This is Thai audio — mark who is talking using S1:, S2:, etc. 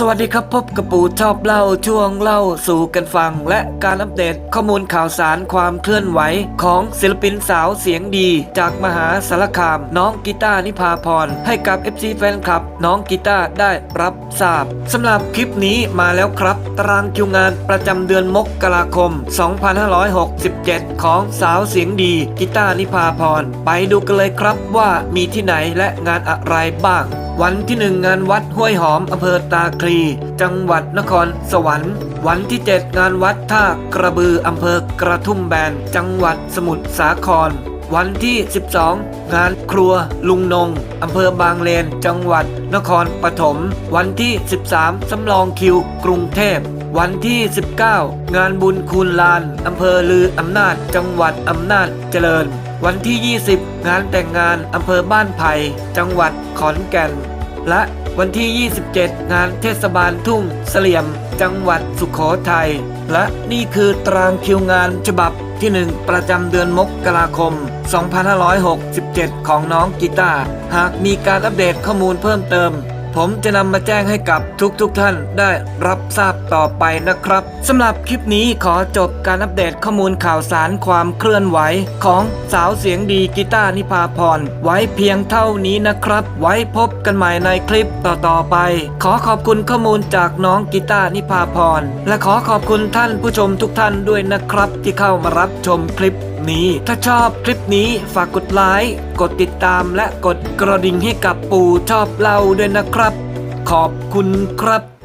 S1: สวัสดีครับพบกับปู่ชอบเล่าช่วงเล่าสู่กันฟัง และการอัปเดตข้อมูลข่าวสารความเคลื่อนไหว ของศิลปินสาวเสียงดี จากมหาสารคาม น้องกีตาร์นิพาพร ให้กับ FC แฟนคลับ น้องกีตาร์ได้รับทราบสำหรับคลิปนี้มาแล้วครับ ตารางคิวงานประจำเดือนมกราคม 2567 ของสาวเสียงดีกีตาร์นิพาพร ไปดูกันเลยครับว่ามีที่ไหนและงานอะไรบ้าง วันที่หนึ่งงานวัดห้วยหอมอำเภอตาคลี จังหวัดนครสวรรค์ วันที่ 7 งานวัดท่ากระบืออำเภอกระทุ่มแบน จังหวัดสมุทรสาคร วันที่ 12 งานครัวลุงนงอำเภอบางเลน จังหวัดนครปฐม วันที่ 13 สำรองคิวกรุงเทพวันที่ 19 งานบุญคูณลาน อำเภอลืออำนาจ จังหวัดอำนาจเจริญ วันที่ 20 งานแต่งงาน อำเภอบ้านไผ่ จังหวัดขอนแก่น และวันที่ 27 งานเทศบาลทุ่งเสลี่ยม จังหวัดสุขโขทัย และนี่คือตารางคิวงานฉบับที่ 1 ประจำเดือนมกราคม 2567 ของน้องกีตาร์หากมีการอัปเดตข้อมูลเพิ่มเติม ผมจะนำมาแจ้งให้กับทุกๆทท่านได้รับทราบต่อไปนะครับสำหรับคลิปนี้ขอจบการอัปเดตข้อมูลข่าวสารความเคลื่อนไหว ของสาวเสียงดีกีตาร์นิพาพร ไว้เพียงเท่านี้นะครับ ไว้พบกันใหม่ในคลิปต่อๆไป ขอขอบคุณข้อมูลจากน้องกีตาร์นิพาพร และขอขอบคุณท่านผู้ชมทุกท่านด้วยนะครับ ที่เข้ามารับชมคลิป นี้ ถ้าชอบคลิปนี้ฝากกดไลค์ กดติดตามและกดกระดิ่งให้กับปู่ชอบเราด้วยนะครับ ขอบคุณครับ